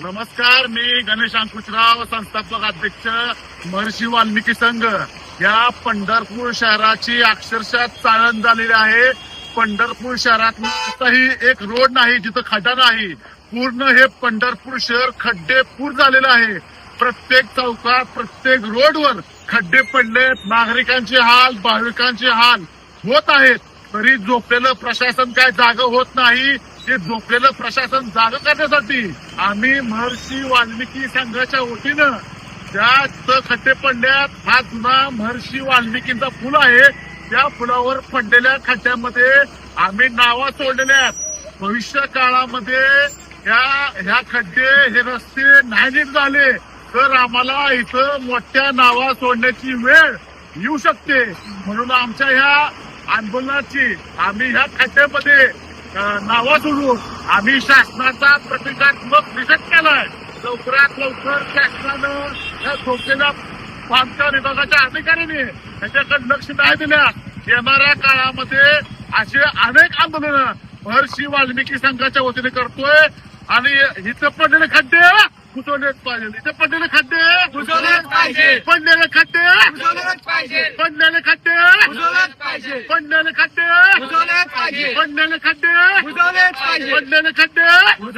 नमस्कार मी गणेश अंकुशराव संस्थापक अध्यक्ष महर्षी वाल्मिकी संघ. या पंढरपूर शहराची अक्षरशः चाळण झालेली आहे. पंढरपूर शहरात आताही एक रोड नाही जिथं खड्डा नाही. पूर्ण हे पंढरपूर शहर खड्डे पूर झालेलं आहे. प्रत्येक चौकात प्रत्येक रोडवर खड्डे पडले नागरिकांचे हाल भाविकांचे हाल होत आहेत. तरी झोपलेलं प्रशासन काय जाग होत नाही. ते झोपलेलं प्रशासन जाग करण्यासाठी आम्ही महर्षी वाल्मिकी संघाच्या वतीनं ज्या खड्डे पडल्यात हा जुना महर्षी वाल्मिकींचा पूल आहे त्या पुलावर पडलेल्या खड्ड्यामध्ये आम्ही नावा सोडलेल्या आहेत. भविष्य काळामध्ये या ह्या खड्डे हे रस्ते नाही झाले तर आम्हाला इथं मोठ्या नावा सोडण्याची वेळ येऊ शकते. म्हणून आमच्या ह्या आंदोलनाची आम्ही ह्या खड्ड्यामध्ये नावं सोडून आम्ही शासनाचा प्रतिकात्मक निषेध केलाय. लवकरात लवकर शासनानं या झोपलेल्या बांधकाम विभागाच्या अधिकाऱ्यांनी त्याच्याकडे लक्ष नाही दिल्यास येणाऱ्या काळामध्ये असे अनेक आंदोलनं महर्षी वाल्मिकी संघाच्या वतीने करतोय. आणि इथं पडलेले खड्डे घुसवलेच पाहिजे इथं पडलेले खड्डे घुसवलेच पाहिजे. पडलेले खड्डे बुजवलंच पाहिजे पडलेले खड्डे बुजवलंच पाहिजे पडलेले खड्डे बुजवलंच पाहिजे पडलेले खड्डे 我真